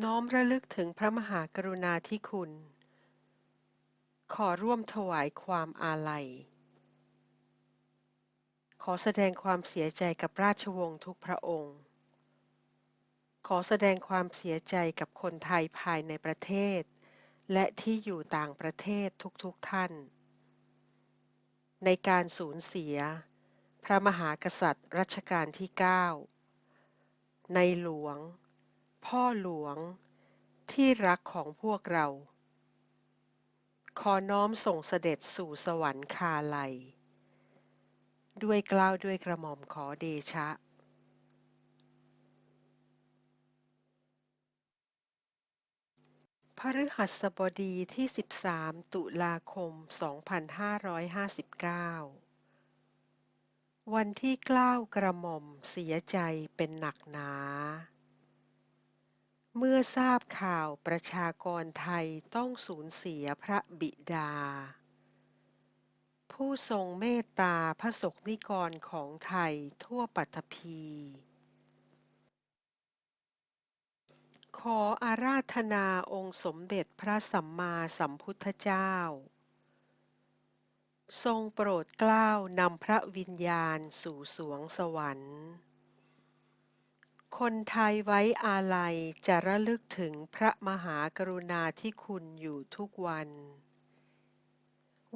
น้อมระลึกถึงพระมหากรุณาธิคุณ ขอร่วมถวายความอาลัย ขอแสดงความเสียใจกับราชวงศ์ทุกพระองค์ ขอแสดงความเสียใจกับคนไทยภายในประเทศ และที่อยู่ต่างประเทศทุกๆทท่าน ในการสูญเสีย พระมหากษัตริย์รัชกาลที่ 9 ในหลวง พ่อหลวง ที่รักของพวกเรา ขอน้อมส่งเสด็จสู่สวรรคาลัย ด้วยกล้าวด้วยกระหม่อมขอเดชะพฤหัสบดีที่ 13 ตุลาคม 2559 วันที่กล้าวกระหม่อมเสียใจเป็นหนักหนา เมื่อทราบข่าวประชากรไทยต้องสูญเสียพระบิดา ผู้ทรงเมตตาพระสกนิกรของไทยทั่วปัตภีขออาราธนาองค์สมเด็จพระสัมมาสัมพุทธเจ้า ทรงโปรดเกล้านำพระวิญญาณสู่สวงสวรรค์ คนไทยไว้อาลัยจะระลึกถึงพระมหากรุณาธิคุณอยู่ทุกวัน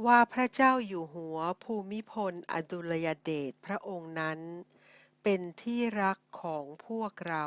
ว่าพระเจ้าอยู่หัวภูมิพลอดุลยเดชพระองค์นั้น เป็นที่รักของพวกเรา